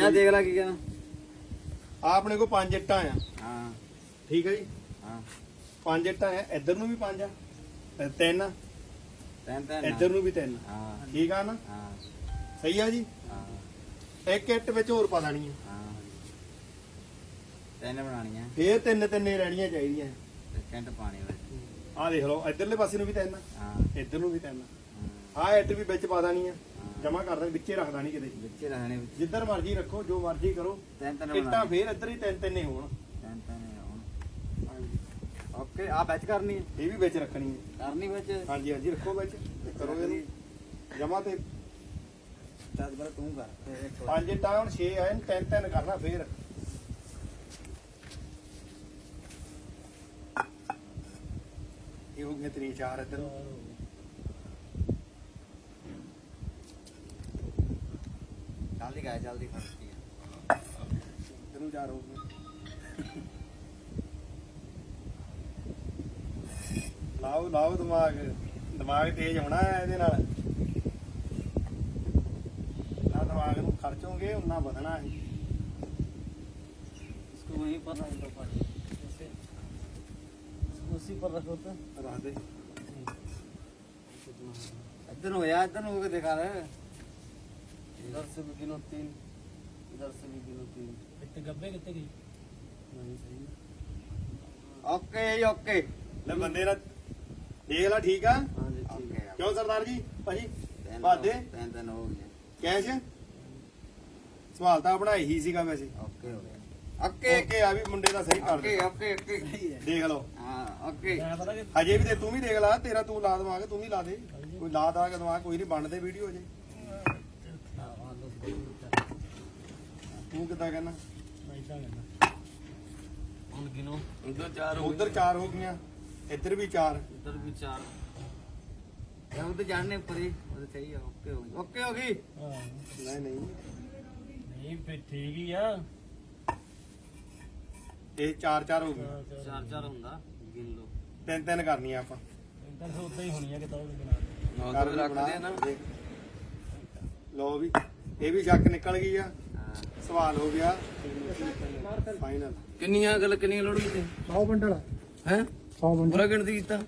ਆਇਆ ਦੇਖ ਲੈ ਕੀ ਕਹਿੰਦਾ। ਆਪਣੇ ਕੋਲ ਪੰਜ ਇੱਟਾਂ ਆ। ਹਾਂ। ਠੀਕ ਹੈ ਜੀ? ਹਾਂ। ਪੰਜ ਇੱਟਾਂ ਆ ਇੱਧਰ ਨੂੰ ਵੀ ਪੰਜ ਆ ਤੇ ਤਿੰਨ ਤੈਨ ਤੈਨ ਇੱਧਰ ਨੂੰ ਵੀ ਤਿੰਨ ਹਾਂ। ਠੀਕ ਆ ਨਾ? ਹਾਂ। ਸਹੀ ਆ ਜੀ? ਹਾਂ। ਇੱਕ ਇੱਟ ਵਿੱਚ ਹੋਰ ਪਾ ਦੇਣੀ ਆ। ਹਾਂ। ਤੈਨ ਬਣਾਣੀਆਂ ਫੇਰ ਤਿੰਨ ਤਿੰਨੇ ਰਹਿਣੀਆਂ ਚਾਹੀਦੀਆਂ। ਤੇ ਕੈਂਟ ਪਾਣੀ ਵਿੱਚ ਆਹ ਦੇਖ ਲਓ ਇੱਧਰਲੇ ਪਾਸੇ ਨੂੰ ਵੀ ਤਿੰਨ ਹਾਂ। ਇੱਧਰ ਨੂੰ ਵੀ ਤਿੰਨ ਹਾਂ। ਆਹ ਇੱਟ ਵੀ ਵਿੱਚ ਪਾ ਦੇਣੀ ਆ। ਜਮਾ ਕਰ ਦੇਣੀ ਵਿੱਚੇ ਰੱਖ ਦੇਣੀ ਕਿਤੇ। ਵਿੱਚੇ ਰਹਿਣੇ ਵਿੱਚ। ਜਿੱਧਰ ਮਰਜ਼ੀ ਰੱਖੋ ਜੋ ਮਰਜ਼ੀ ਕਰੋ। ਤੈਨ ਤੈਨ ਇੱਟਾਂ ਫੇਰ ਇੱਧਰ ਹੀ ਤਿੰਨ ਤਿੰਨ ਹੀ ਹੋਣ। ਤੈਨ ਤੈਨ ਹੁਣ। ਓਕੇ ਆ ਬੈਚ ਕਰਨੀ ਹੈ ਇਹ ਵੀ ਵਿੱਚ ਰੱਖਣੀ ਹੈ ਕਰਨੀ ਵਿੱਚ? ਹਾਂਜੀ ਹਾਂਜੀ ਰੱਖੋ ਵਿੱਚ। ਤੇ ਕਰੋ ਇਹਨੂੰ। ਜਮਾ ਤੇ। ਚੱਲ ਬਰ ਤੂੰ ਕਰ ਤੇ ਇੱਕ ਵਾਰ। ਪੰਜ ਇੱਟਾਂ ਹੁਣ 6 ਆਏ ਨੇ ਤਿੰਨ ਤਿੰਨ ਕਰਨਾ ਫੇਰ। ਇਹ ਹੋ ਗਈਆਂ ਤਰੀ ਚਾਰ ਇੱਧਰ। ਜਲਦੀ ਗਾ ਜਲਦੀ ਫੜਤੀ ਹੈ ਇੱਧਰ ਨੂੰ ਚਾਰ ਹੋ ਗਏ ਲਾਓ ਲਾਓ ਦਿਮਾਗ ਦਿਮਾਗ ਤੇਜ਼ ਹੋਣਾ ਹੈ ਇਹਦੇ ਨਾਲ ਨਾ ਦਿਮਾਗ ਨੂੰ ਖਰਚੋਗੇ ਉਨਾ ਵਧਣਾ ਹੈ इसको वहीं पर रख दो पर ऐसे इसको उसी पर रखो तो ਰੱਖ ਦੇ इधर हो यार इधर हो के दिखा रहे इधर से भी गिनो तीन इधर से भी गिनो तीन ਕਿੱਥੇ ਗੱਬੇ ਕਿੱਥੇ ਗਈ नहीं सही ओके ओके ਲੈ ਬੰਦੇ ਦਾ ਦੇਖ ਲੈ ਠੀਕ ਆ हाँ जी ठीक है ਕਿਉਂ ਸਰਦਾਰ ਜੀ ਭਾਜੀ तैन बादे? तैन तैन हो गया ਕੈਸ਼ ਸਵਾਲ ਤਾਂ ਬਣਾਈ ਹੀ ਸੀਗਾ ਵੈਸੇ ओके हो गया ओके ਓਕੇ ਆ ਵੀ ਮੁੰਡੇ ਦਾ ਸਹੀ ਕਰ ओके ਦੇ ओके ओके ਦੇਖ ਲਓ हाँ ओके ਮੈਂ ਪਤਾ ਕਿ ਹਜੇ ਵੀ ਤੇ ਤੂੰ ਵੀ ਦੇਖ ਲਾ ਤੇਰਾ ਤੂੰ ਲਾ ਦਵਾਂਗੇ ਤੂੰ ਵੀ ਲਾ ਦੇ ਕੋਈ ਲਾ ਦਾ ਦਵਾਂਗੇ ਕੋਈ ਨਹੀਂ ਬਣਦੇ ਵੀਡੀਓ ਜੇ ਤੂੰ ਕਿੱਦਾਂ ਕਹਿੰਦਾ ਹੁਣ ਗਿਨੋ ਉਧਰ ਚਾਰ ਹੋ ਉਧਰ ਚਾਰ ਹੋ ਗਈਆਂ ਇੱਧਰ ਵੀ ਚਾਰ। ਉਧਰ ਵੀ ਚਾਰ। ਇਹ ਉਹ ਤੇ ਜਾਣਨੇ ਪਰੇ ਉਹ ਸਹੀ ਆ ਓਕੇ ਹੋ ਗਈ। ਓਕੇ ਹੋ ਗਈ? ਨਹੀਂ ਨਹੀਂ। ਨਹੀਂ ਫੇ ਠੀਕ ਹੀ ਆ। ਇਹ ਚਾਰ ਚਾਰ ਹੋ ਗਈਆਂ ਚਾਰ ਚਾਰ ਹੁੰਦਾ ਗਿਣ ਲਓ। ਤਿੰਨ ਤਿੰਨ ਕਰਨੀਆਂ ਆਪਾਂ। ਤਿੰਨ ਸੋ ਉਦਾਂ ਹੀ ਹੋਣੀ ਆ ਕਿਤਾ ਉਹ ਬਣਾ ਕਰ ਰੱਖਦੇ ਆ ਨਾ। ਲਓ ਵੀ ਇਹ ਵੀ ਜੱਕ ਨਿਕਲ ਗਈ ਆ। ਸਵਾਲ ਹੋ ਗਿਆ। ਫਾਈਨਲ ਕਿੰਨੀਆਂ ਗੱਲ ਕਿੰਨੀਆਂ ਲੋੜ ਕੀਤੀ? 100 ਬੰਡਲ ਹੈ? 100 ਪੂਰਾ ਗਿਣਤੀ ਕੀਤਾ?